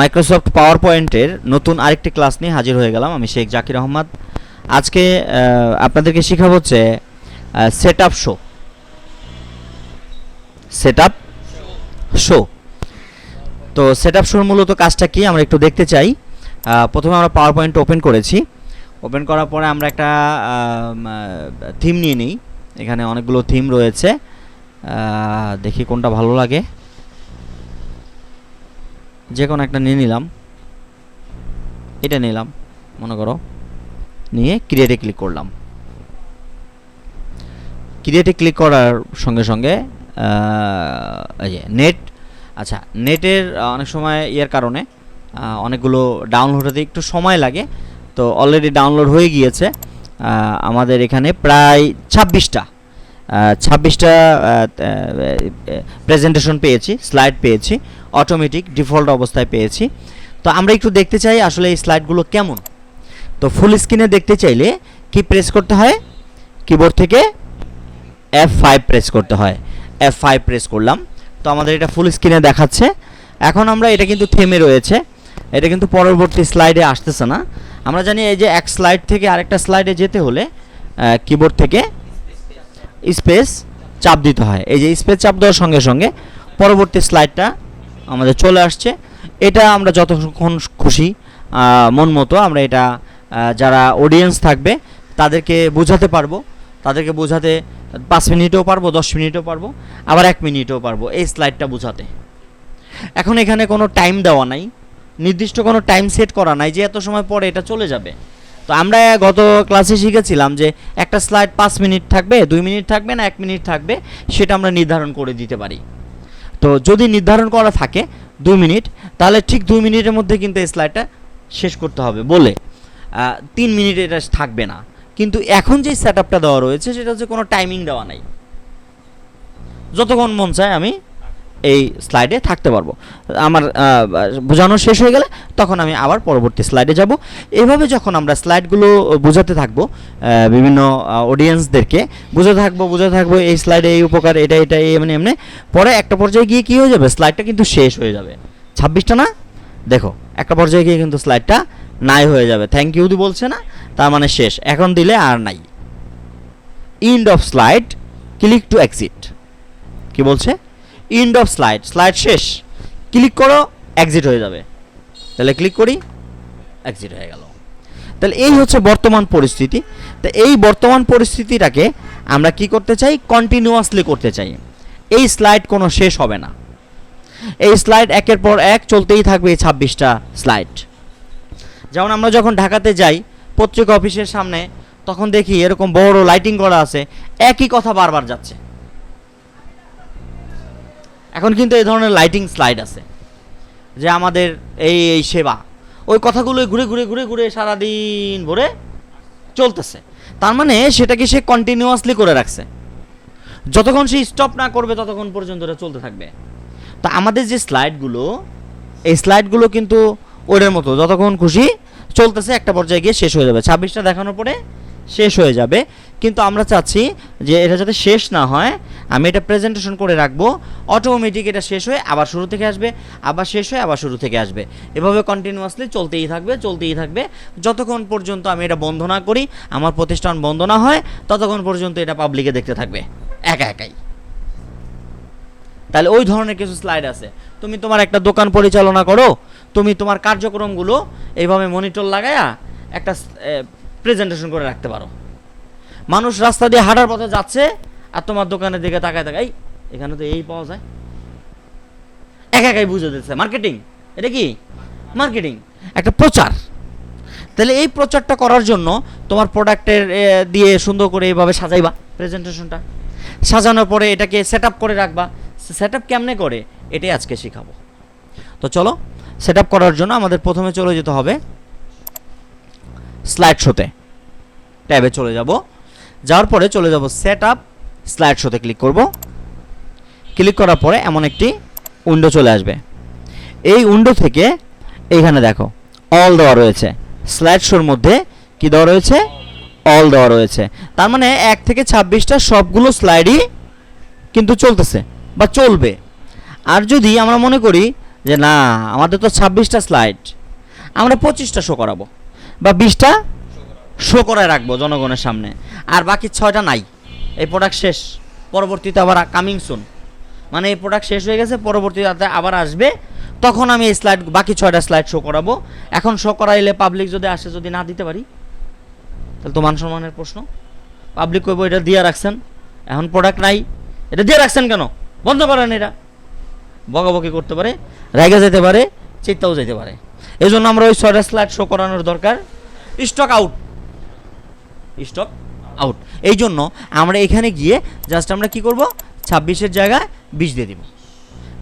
Microsoft পাওয়ার পয়েন্টের নতুন আরেকটি ক্লাস নিয়ে হাজির হয়ে গেলাম, আমি শেখ জাকির আহমদ। আজকে আপনাদেরকে শেখাবো হচ্ছে set up show set up show তো সেট আপ শোর মূলত কাজটা কি? আমরা একটু দেখতে চাই। প্রথমে আমরা পাওয়ার পয়েন্ট ওপেন করেছি। ওপেন করার পরে আমরা একটা থিম নিয়ে নিই। এখানে অনেকগুলো থিম রয়েছে। দেখি কোনটা ভালো লাগে। যে কোনো একটা নিয়ে নিলাম। এটা নিলাম, মনে করো। নিয়ে ক্রিয়েটে ক্লিক করলাম। ক্রিয়েটে ক্লিক করার সঙ্গে সঙ্গে নেট আচ্ছা নেটের অনেক সময় ইয়ের কারণে অনেকগুলো ডাউনলোড হতে একটু সময় লাগে। তো অলরেডি ডাউনলোড হয়ে গিয়েছে। আমাদের এখানে প্রায় ছাব্বিশটা ছাব্বিশটা প্রেজেন্টেশন পেয়েছি স্লাইড পেয়েছি অটোমেটিক ডিফল্ট অবস্থায় পেয়েছি। তো আমরা একটু দেখতে চাই আসলে এই স্লাইডগুলো কেমন। তো ফুল স্ক্রিনে দেখতে চাইলে কি প্রেস করতে হয়? কিবোর্ড থেকে এফ ফাইভ প্রেস করতে হয়। এফ ফাইভ প্রেস করলাম। তো আমাদের এটা ফুল স্ক্রিনে দেখাচ্ছে। এখন আমরা এটা কিন্তু থেমে রয়েছে। এটা কিন্তু পরবর্তী স্লাইডে আসতেছে না। আমরা জানি এই যে এক স্লাইড থেকে আরেকটা স্লাইডে যেতে হলে কিবোর্ড থেকে স্পেস চাপ দিতে হয়। এই যে স্পেস চাপ দেওয়ার সঙ্গে সঙ্গে পরবর্তী স্লাইডটা আমাদের চলে আসছে। এটা আমরা যতক্ষণ খুশি মন মতো আমরা এটা যারা অডিয়েন্স থাকবে, তাদেরকে বোঝাতে পারব। তাদেরকে বোঝাতে পাঁচ মিনিটও পারব, দশ মিনিটও পারব, আবার এক মিনিটও পারব এই স্লাইডটা বোঝাতে। এখন এখানে কোনো টাইম দেওয়া নাই। নির্দিষ্ট কোনো টাইম সেট করা নাই যে এত সময় পরে এটা চলে যাবে। তো আমরা গত ক্লাসে শিখেছিলাম যে একটা স্লাইড পাঁচ মিনিট থাকবে, দুই মিনিট থাকবে না এক মিনিট থাকবে, সেটা আমরা নির্ধারণ করে দিতে পারি। তো যদি নির্ধারণ করা থাকে দুই মিনিট, তাহলে ঠিক দুই মিনিটের মধ্যে কিন্তু এই স্লাইডটা শেষ করতে হবে বলে। তিন মিনিট এটা থাকবে না। কিন্তু এখন যে সেট দেওয়া রয়েছে, সেটা হচ্ছে কোনো টাইমিং দেওয়া নাই। যতক্ষণ মন চায় আমি এই স্লাইডে থাকতে পারব। আমার বোঝানো শেষ হয়ে গেলে তখন আমি আবার পরবর্তী স্লাইডে যাব। এভাবে যখন আমরা স্লাইডগুলো বোঝাতে থাকব বিভিন্ন অডিয়েন্সদেরকে বোঝাতে থাকব বোঝাতে থাকব, এই স্লাইডে এই উপকার, এটা এটা, এই এমনি এমনি, পরে একটা পর্যায়ে গিয়ে কী হয়ে যাবে? স্লাইডটা কিন্তু শেষ হয়ে যাবে। ছাব্বিশটা না? দেখো, একটা পর্যায়ে গিয়ে কিন্তু স্লাইডটা নাই হয়ে যাবে। থ্যাংক ইউ বলছে না, তার মানে শেষ। এখন দিলে আর নাই। End of slide click to exit কি বলছে? ইন্ড অফ স্লাইড স্লাইড শেষ। ক্লিক করো এক্সিট হয়ে যাবে। তাহলে ক্লিক করি এক্সিট হয়ে গেল। তাহলে এই হচ্ছে বর্তমান পরিস্থিতি। তো এই বর্তমান পরিস্থিতিটাকে আমরা কি করতে চাই? কন্টিনিউয়াসলি করতে চাই। এই স্লাইড কোনো শেষ হবে না। এই স্লাইড একের পর এক চলতেই থাকবে এই ছাব্বিশটা স্লাইড যেমন আমরা যখন ঢাকাতে যাই, পত্রিকা অফিসের সামনে, তখন দেখি এরকম বড় লাইটিং করা আছে। একই কথা বারবার যাচ্ছে। এখন কিন্তু এই ধরনের লাইটিং স্লাইড আছে, যে আমাদের এই এই সেবা, ওই কথাগুলো ঘুরে ঘুরে ঘুরে ঘুরে সারাদিন ভরে চলতেছে। তার মানে সেটাকে সে কন্টিনিউয়াসলি করে রাখছে। যতক্ষণ সে স্টপ না করবে, ততক্ষণ পর্যন্ত এটা চলতে থাকবে। তা আমাদের যে স্লাইডগুলো এই স্লাইডগুলো কিন্তু ওদের মতো, যতক্ষণ খুশি চলতেছে, একটা পর্যায়ে গিয়ে শেষ হয়ে যাবে। ছাব্বিশটা দেখানোর পরে শেষ হয়ে যাবে। কিন্তু আমরা চাচ্ছি যে এটা যাতে শেষ না হয় আমি এটা প্রেজেন্টেশন করে রাখব। অটোমেটিক এটা শেষ হয়ে আবার শুরু থেকে আসবে, আবার শেষ হয়ে আবার শুরু থেকে আসবে। এভাবে কন্টিনিউয়াসলি চলতেই থাকবে চলতেই থাকবে। যতক্ষণ পর্যন্ত আমি এটা বন্ধ না করি, আমার প্রতিষ্ঠান বন্ধ না হয়, ততক্ষণ পর্যন্ত এটা পাবলিকে দেখতে থাকবে, একা একাই। তাহলে ওই ধরনের কিছু স্লাইড আছে। তুমি তোমার একটা দোকান পরিচালনা করো, তুমি তোমার কার্যক্রমগুলো এইভাবে মনিটর লাগায়া একটা প্রেজেন্টেশন করে রাখতে পারো। মানুষ রাস্তা দিয়ে হাঁটার পথে যাচ্ছে আর তোমার দোকানের দিকে তাকায় তাকায় "এই, এখানে তো এই পাওয়া যায়। একা একাই বুঝে দিচ্ছে মার্কেটিং এটা কি? মার্কেটিং একটা প্রচার। তাহলে এই প্রচারটা করার জন্য তোমার প্রোডাক্টের দিয়ে সুন্দর করে এইভাবে সাজাইবা প্রেজেন্টেশনটা। সাজানোর পরে এটাকে সেট করে রাখবা। সেট আপ কেমনে করে? এটাই আজকে শেখাবো। তো চলো সেট করার জন্য আমাদের প্রথমে চলে যেতে হবে স্লাইড শোতে। ট্যাবে চলে যাব। যাওয়ার পরে চলে যাব সেট আপ স্লাইড শোতে ক্লিক করব। ক্লিক করার পরে এমন একটি উইন্ডো চলে আসবে। এই উইন্ডো থেকে এইখানে দেখো অল দেওয়া রয়েছে। স্লাইড শোর মধ্যে কি দেওয়া রয়েছে? অল দেওয়া রয়েছে। তার মানে এক থেকে ছাব্বিশটা সবগুলো স্লাইডই কিন্তু চলতেছে, বা চলবে। আর যদি আমরা মনে করি যে না, আমাদের তো ছাব্বিশটা স্লাইড আমরা পঁচিশটা শো করাবো, বা বিশটা শো করায় রাখব জনগণের সামনে, আর বাকি ছয়টা নাই। এই প্রোডাক্ট শেষ। পরবর্তীতে আবার কামিং সুন মানে এই প্রোডাক্ট শেষ হয়ে গেছে, পরবর্তীতে আবার আসবে। তখন আমি এই স্লাইড বাকি ছয়টা স্লাইড শো করাবো। এখন শো করাইলে পাবলিক যদি আসে, যদি না দিতে পারি, তাহলে তো মান সম্মানের প্রশ্ন। পাবলিক কইব, এটা দিয়ে রাখছেন। এখন প্রোডাক্ট নাই। এটা দিয়ে রাখছেন কেন? বন্ধ করেন এটা। বকাবকি করতে পারে, রেগে যেতে পারে, চিত্তাও যেতে পারে। এই জন্য আমরা ওই ছয়টা স্লাইড শো করানোর দরকার। স্টক আউট স্টক আউট এই জন্য আমরা এখানে গিয়ে জাস্ট আমরা কি করব? ছাব্বিশের জায়গায় বিশ দিয়ে দিব।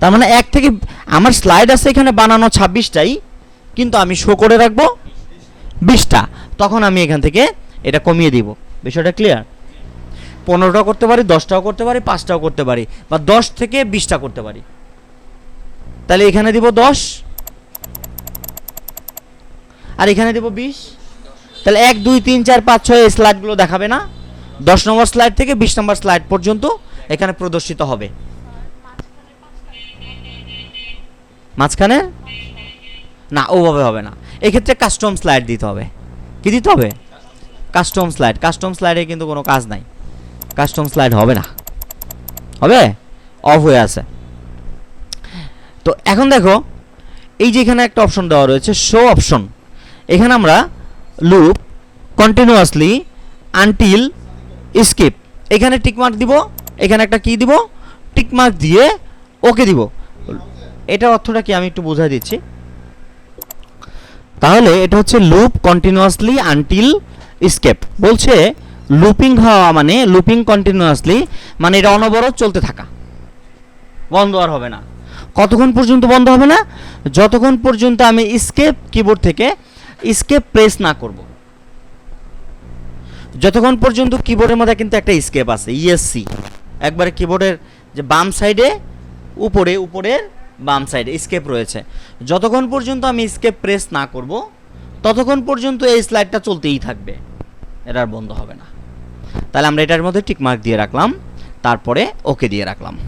তার মানে এক থেকে, আমার স্লাইড আছে এখানে বানানো ছাব্বিশটাই, কিন্তু আমি শো করে রাখব বিশটা। তখন আমি এখান থেকে এটা কমিয়ে দিব। বিষয়টা ক্লিয়ার পনেরোটাও করতে পারি, দশটাও করতে পারি, পাঁচটাও করতে পারি, বা দশ থেকে বিশটা করতে পারি। তাহলে এখানে দিব দশ, আর এখানে দিব বিশ। তাহলে এক, দুই, তিন, চার, পাঁচ, ছয় এই স্লাইডগুলো দেখাবে না। দশ নম্বর স্লাইড থেকে বিশ নম্বর স্লাইড পর্যন্ত এখানে প্রদর্শিত হবে। মাঝখানে? না, ওভাবে হবে না। এক্ষেত্রে কাস্টম স্লাইড দিতে হবে। কি দিতে হবে? কাস্টম স্লাইড কাস্টম স্লাইডে কিন্তু কোনো কাজ নাই। কাস্টম স্লাইড হবে না। হবে? অফ হয়ে আছে। তো এখন দেখো, এই যে এখানে একটা অপশন দেওয়া রয়েছে শো অপশন এখানে আমরা লুপ কন্টিনিউয়াসলি আনটিল স্কিপ এখানে টিকমার্ক দিব, এখানে একটা কি দিব টিকমার্ক দিয়ে ওকে দিব। এটা অর্থটা কি আমি একটু বোঝাই দিচ্ছি? তাহলে এটা হচ্ছে লুপ কন্টিনিউয়াসলি আনটিল স্কেপ বলছে লুপিং হওয়া মানে লুপিং কন্টিনিউয়াসলি মানে এটা অনবরত চলতে থাকা। বন্ধ আর হবে না। কতক্ষণ পর্যন্ত বন্ধ হবে না? যতক্ষণ পর্যন্ত আমি স্কেপ কিবোর্ড থেকে স্কেপ প্রেস না করব। যতক্ষণ পর্যন্ত কিবোর্ডের মধ্যে কিন্তু একটা স্কেপ আছে ইএসসি একবারে কিবোর্ডের যে বাম সাইডে উপরে, উপরের বাম সাইডে স্কেপ রয়েছে। যতক্ষণ পর্যন্ত আমি স্কেপ প্রেস না করব, ততক্ষণ পর্যন্ত এই স্লাইডটা চলতেই থাকবে। এটা আর বন্ধ হবে না। তাহলে আমরা এটার মধ্যে টিকমার্ক দিয়ে রাখলাম। তারপরে ওকে দিয়ে রাখলাম।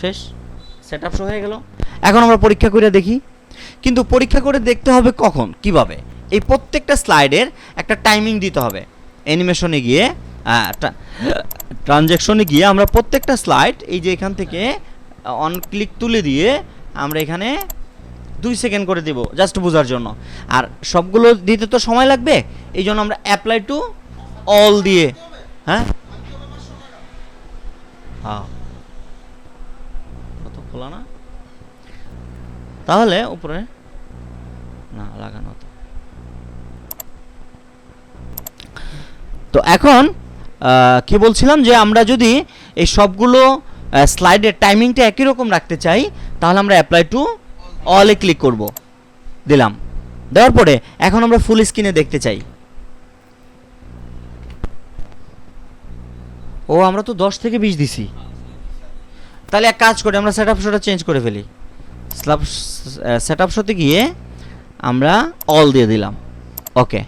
শেষ? সেট আপ হয়ে গেল। এখন আমরা পরীক্ষা করে দেখি। কিন্তু পরীক্ষা করে দেখতে হবে কখন, কীভাবে। এই প্রত্যেকটা স্লাইডের একটা টাইমিং দিতে হবে। অ্যানিমেশনে গিয়ে ট্রানজ্যাকশনে গিয়ে আমরা প্রত্যেকটা স্লাইড এই যে এখান থেকে অন ক্লিক তুলে দিয়ে আমরা এখানে দুই সেকেন্ড করে দেব, জাস্ট বোঝার জন্য। আর সবগুলো দিতে তো সময় লাগবে, এই জন্য আমরা অ্যাপ্লাই টু অল দিয়ে হ্যাঁ? হ্যাঁ। কত খোলা না? তাহলে উপরে না, লাগানো তো। তো এখন কি বলছিলাম যে আমরা যদি এই সবগুলো স্লাইডের টাইমিংটা একই রকম রাখতে চাই, তাহলে আমরা অ্যাপ্লাই টু অলে ক্লিক করব। দিলাম। দেওয়ার পরে এখন আমরা ফুল স্ক্রিনে দেখতে চাই। ও, আমরা তো দশ থেকে বিশ দিছি। তাহলে এক কাজ করি, আমরা সেট আপ চেঞ্জ করে ফেলি। সেট আপ শোতে গিয়ে আমরা অল দিয়ে দিলাম। ওকে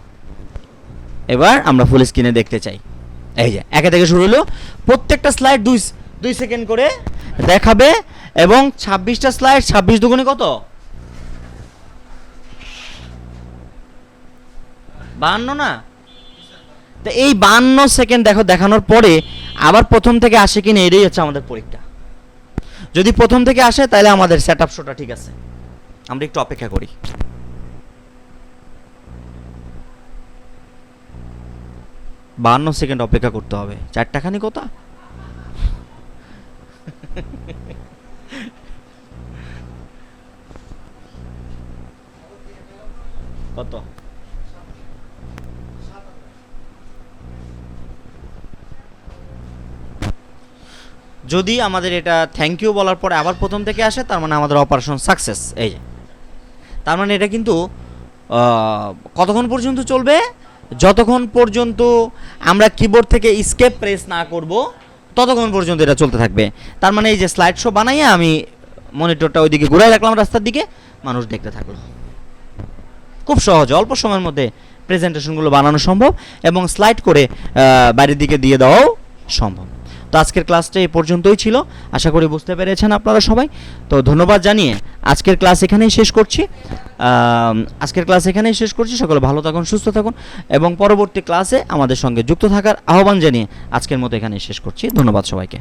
এবার আমরা ফুল স্ক্রিনে দেখতে চাই। এই যে, একে থেকে শুরু হলো। প্রত্যেকটা স্লাইড দুই দুই সেকেন্ড করে দেখাবে এবং ছাব্বিশটা স্লাইড ছাব্বিশ দুগুণে কত? বাহান্ন না? তো এই বাহান্ন সেকেন্ড দেখো, দেখানোর পরে আবার প্রথম থেকে আসে কিনা, এটাই হচ্ছে আমাদের পরীক্ষা। যদি প্রথম থেকে আসে, তাহলে আমাদের সেট আপ শোটা ঠিক আছে। আমরা একটু অপেক্ষা করি। বাহান্ন সেকেন্ড অপেক্ষা করতে হবে। চারটাখানি কথা? কত? যদি আমাদের এটা থ্যাংক ইউ বলার পরে আবার প্রথম থেকে আসে, তার মানে আমাদের অপারেশন সাকসেস এই যে। তার মানে এটা কিন্তু কতক্ষণ পর্যন্ত চলবে? যতক্ষণ পর্যন্ত আমরা কিবোর্ড থেকে স্কেপ প্রেস না করব, ততক্ষণ পর্যন্ত এটা চলতে থাকবে। তার মানে এই যে স্লাইড শো বানাইয়া আমি মনিটরটা ওইদিকে ঘুরাই রাখলাম রাস্তার দিকে, মানুষ দেখতে থাকল। খুব সহজ, অল্প সময়ের মধ্যে প্রেজেন্টেশনগুলো বানানো সম্ভব এবং স্লাইড করে বাইরের দিকে দিয়ে দেওয়াও সম্ভব। তো আজকের ক্লাসটা এ পর্যন্তই ছিল। আশা করি বুঝতে পেরেছেন আপনারা সবাই। তো ধন্যবাদ জানিয়ে আজকের ক্লাস এখানেই শেষ করছি। আজকের ক্লাস এখানেই শেষ করছি। সকলে ভালো থাকুন, সুস্থ থাকুন এবং পরবর্তী ক্লাসে আমাদের সঙ্গে যুক্ত থাকার আহ্বান জানিয়ে আজকের মতো এখানেই শেষ করছি। ধন্যবাদ সবাইকে।